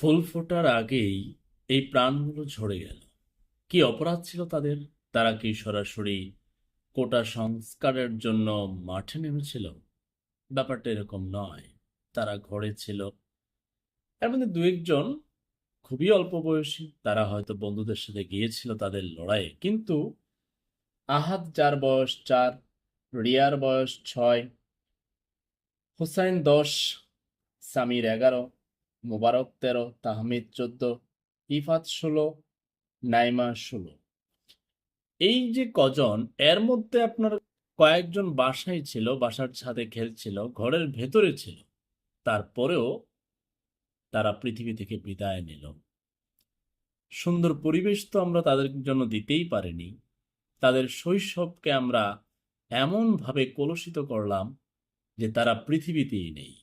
ফুল ফোটার আগেই এই প্রাণগুলো ঝরে গেল। কি অপরাধ ছিল তাদের? তারা কি সরাসরি কোটা সংস্কারের জন্য মাঠে নেমেছিল? ব্যাপারটা এরকম নয়। তারা ঘরে ছিল। এর মধ্যে দু একজন খুবই অল্প বয়সী, তারা হয়তো বন্ধুদের সাথে গিয়েছিল তাদের লড়াইয়ে। কিন্তু আহাদ, যার বয়স চার, রিয়ার বয়স ছয়, হুসাইন দশ, সামির এগারো মোবারক তেরো, তাহমিদ চোদ্দ, ইফাত ষোলো, নাইমা ষোলো। এই যে কজন, এর মধ্যে আপনার কয়েকজন বাসায় ছিল, বাসার ছাদে খেলছিল, ঘরের ভেতরে ছিল। তারপরেও তারা পৃথিবী থেকে বিদায় নিল। সুন্দর পরিবেশ তো আমরা তাদের জন্য দিতেই পারিনি। তাদের শৈশবকে আমরা এমনভাবে কলুষিত করলাম যে তারা পৃথিবীতেই নেই।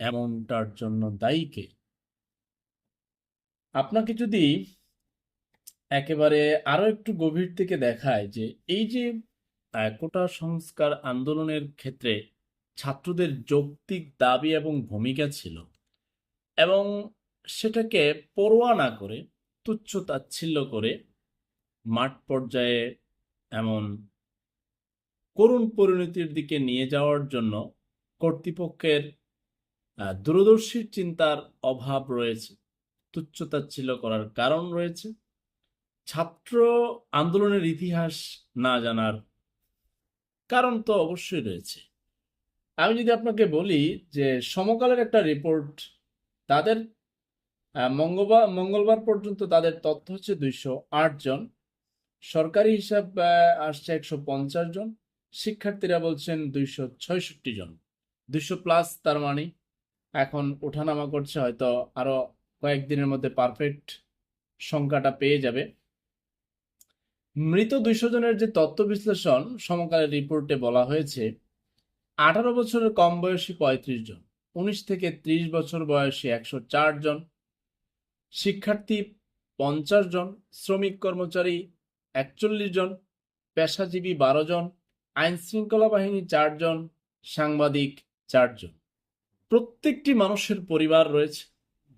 এমনটার জন্য দায়ী কে? আপনাকে যদি একেবারে আরও একটু গভীর থেকে দেখায় যে এই যে আহ, কোটা সংস্কার আন্দোলনের ক্ষেত্রে ছাত্রদের যৌক্তিক দাবি এবং ভূমিকা ছিল এবং সেটাকে পরোয়া না করে তুচ্ছ তাচ্ছিল্য করে মাঠ পর্যায়ে এমন করুণ পরিণতির দিকে নিয়ে যাওয়ার জন্য কর্তৃপক্ষের আহ, দূরদর্শীর চিন্তার অভাব রয়েছে তুচ্ছতাচ্ছিল্য করার কারণ রয়েছে। ছাত্র আন্দোলনের ইতিহাস না জানার কারণ তো অবশ্যই রয়েছে। আমি যদি আপনাকে বলি যে সমকালের একটা রিপোর্ট তাদের মঙ্গলবার মঙ্গলবার পর্যন্ত তাদের তথ্য হচ্ছে দুইশো আট জন। সরকারি হিসাব আসছে একশো পঞ্চাশ জন। শিক্ষার্থীরা বলছেন দুইশো ছয়ষট্টি জন। দুইশো প্লাস তার মানে এখন ওঠানামা করছে, হয়তো আরও কয়েকদিনের মধ্যে পারফেক্ট সংখ্যাটা পেয়ে যাবে। মৃত দুইশো জনের যে তথ্য বিশ্লেষণ সমকালের রিপোর্টে বলা হয়েছে, আঠারো বছরের কম বয়সী পঁয়ত্রিশ জন, উনিশ থেকে ত্রিশ বছর বয়সী একশো চার জন, শিক্ষার্থী পঞ্চাশ জন, শ্রমিক কর্মচারী একচল্লিশ জন, পেশাজীবী বারো জন আইন শৃঙ্খলা বাহিনী চারজন সাংবাদিক চারজন প্রত্যেকটি মানুষের পরিবার রয়েছে।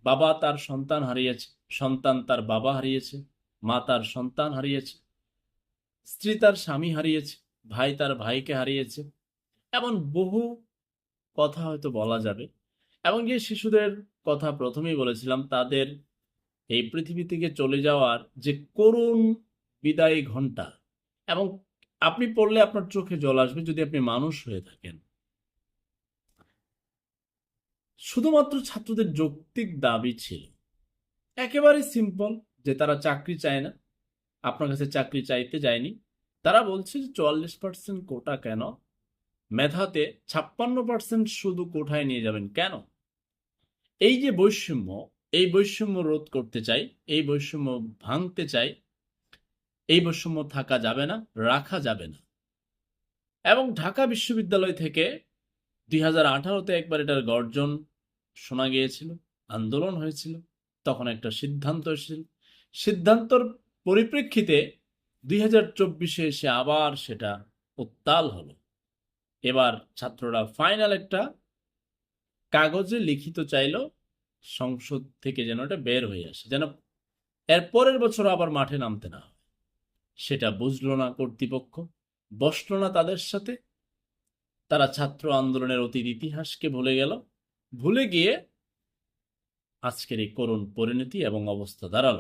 বাবা তার সন্তান হারিয়েছে, সন্তান তার বাবা হারিয়েছে, মা তার সন্তান হারিয়েছে, স্ত্রী তার স্বামী হারিয়েছে, ভাই তার ভাইকে হারিয়েছে। এমন বহু কথা হয়তো বলা যাবে। এবং যে শিশুদের কথা প্রথমেই বলেছিলাম, তাদের এই পৃথিবী থেকে চলে যাওয়ার যে করুণ বিদায়ী ঘণ্টা, এবং আপনি পড়লে আপনার চোখে জল আসবে যদি আপনি মানুষ হয়ে থাকেন। শুধুমাত্র ছাত্রদের যৌক্তিক দাবি ছিল। একেবারে সিম্পল যে তারা চাকরি চায় না। আপনার কাছে চাকরি চাইতে যায়নি। তারা বলছে যে চুয়াল্লিশ পার্সেন্ট কোটা কেন? মেধাতে ছাপ্পান্ন পার্সেন্ট শুধু কোঠায় নিয়ে যাবেন কেন? এই যে বৈষম্য, এই বৈষম্য রোধ করতে চাই, এই বৈষম্য ভাঙতে চাই, এই বৈষম্য থাকা যাবে না, রাখা যাবে না। এবং ঢাকা বিশ্ববিদ্যালয় থেকে দুই হাজার আঠারোতে একবার এটার গর্জন শোনা গিয়েছিল, আন্দোলন হয়েছিল, তখন একটা সিদ্ধান্ত এসেছিল। সিদ্ধান্তর পরিপ্রেক্ষিতে দুই হাজার চব্বিশে এসে আবার সেটা উত্তাল হলো। এবার ছাত্ররা ফাইনাল একটা কাগজে লিখিত চাইল, সংসদ থেকে যেন এটা বের হয়ে আসে, যেন এর পরের বছর আবার মাঠে নামতে না হয়। সেটা বুঝলো না কর্তৃপক্ষ, বসল না তাদের সাথে। তারা ছাত্র আন্দোলনের অতীত ইতিহাসকে ভুলে গেল। ভুলে গিয়ে আজকের এই করুণ পরিণতি এবং অবস্থা দাঁড়াল।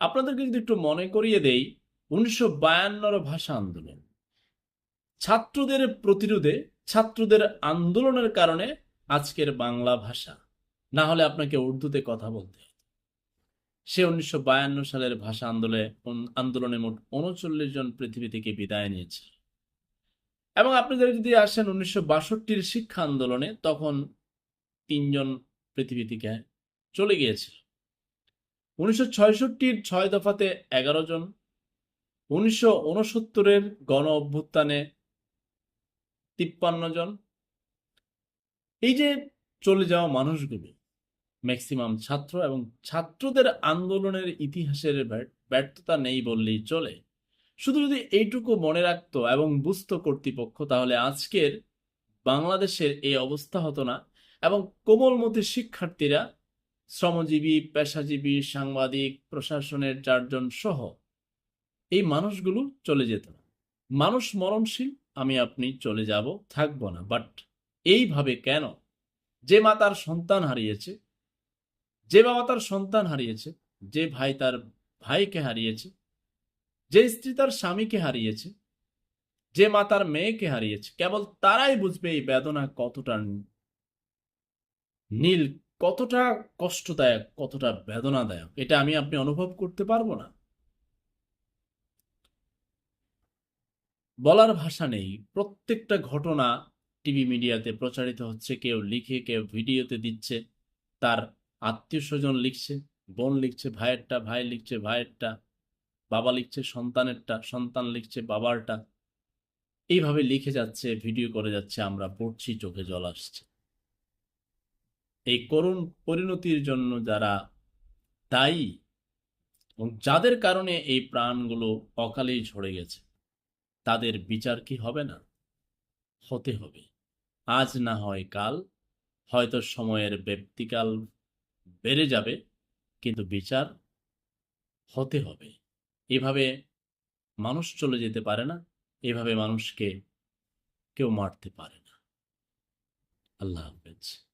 আপনাদেরকে যদি একটু মনে করিয়ে দেই, উনিশশো বায়ান্নর ভাষা আন্দোলন। ছাত্রদের প্রতিরোধে, ছাত্রদের আন্দোলনের কারণে আজকের বাংলা ভাষা। না হলে আপনাকে উর্দুতে কথা বলতে সে উনিশশো বায়ান্ন সালের ভাষা আন্দোলনে আন্দোলনে মোট উনচল্লিশ জন পৃথিবী থেকে বিদায় নিয়েছে। এবং আপনাদের যদি আসেন উনিশশো বাষট্টির শিক্ষা আন্দোলনে, তখন তিনজন পৃথিবী থেকে চলে গিয়েছিল। উনিশশো ছয়ষট্টির ছয় দফাতে এগারো জন, উনিশশো উনসত্তরের গণ অভ্যুত্থানে তিপ্পান্ন জন। এই যে চলে যাওয়া মানুষগুলো, ম্যাক্সিমাম ছাত্র এবং ছাত্রদের আন্দোলনের ইতিহাসের ব্যর- ব্যর্থতা নেই বললেই চলে। শুধু যদি এইটুকু মনে রাখতো এবং বুঝতো কর্তৃপক্ষ, তাহলে আজকের বাংলাদেশের এই অবস্থা হতো না। এবং কোমলমতি শিক্ষার্থীরা শ্রমজীবী, পেশাজীবী, সাংবাদিক, প্রশাসনের চারজন সহ এই মানুষগুলো চলে যেত না। মানুষ মরণশীল, আমি আপনি চলে যাব, থাকব না। বাট এইভাবে কেন? যে মা তার সন্তান হারিয়েছে, যে বাবা তার সন্তান হারিয়েছে, যে ভাই তার ভাইকে হারিয়েছে, যে স্ত্রী তার স্বামীকে হারিয়েছে, যে মা তার মেয়েকে হারিয়েছে, কেবল তারাই বুঝবে এই বেদনা কতটা নীল কতটা কষ্টদায়ক, কতটা বেদনাদায়ক, এটা আমি আপনি অনুভব করতে পারব না। বলার ভাষা নেই। প্রত্যেকটা ঘটনা টিভি মিডিয়াতে প্রচারিত হচ্ছে, কেউ লিখে, কেউ ভিডিওতে দিচ্ছে, তার আত্মীয় স্বজন লিখছে, বোন লিখছে, ভাইয়েরটা, ভাই লিখছে, ভাইয়েরটা, বাবা লিখছে, সন্তানেরটা, সন্তান লিখছে, বাবারটা। এইভাবে লিখে যাচ্ছে, ভিডিও করে যাচ্ছে, আমরা পড়ছি, চোখে জল আসছে। এই করুণ পরিণতির জন্য যারা দায়ী এবং যাদের কারণে এই প্রাণগুলো অকালেই ঝরে গেছে, তাদের বিচার কি হবে না? হতে হবে। আজ না হয় কাল। হয়তো সময়ের ব্যক্তিকাল বেড়ে যাবে, কিন্তু বিচার হতে হবে। এভাবে মানুষ চলে যেতে পারে না, এভাবে মানুষকে কেউ মারতে পারে না। আল্লাহ হাফেজ।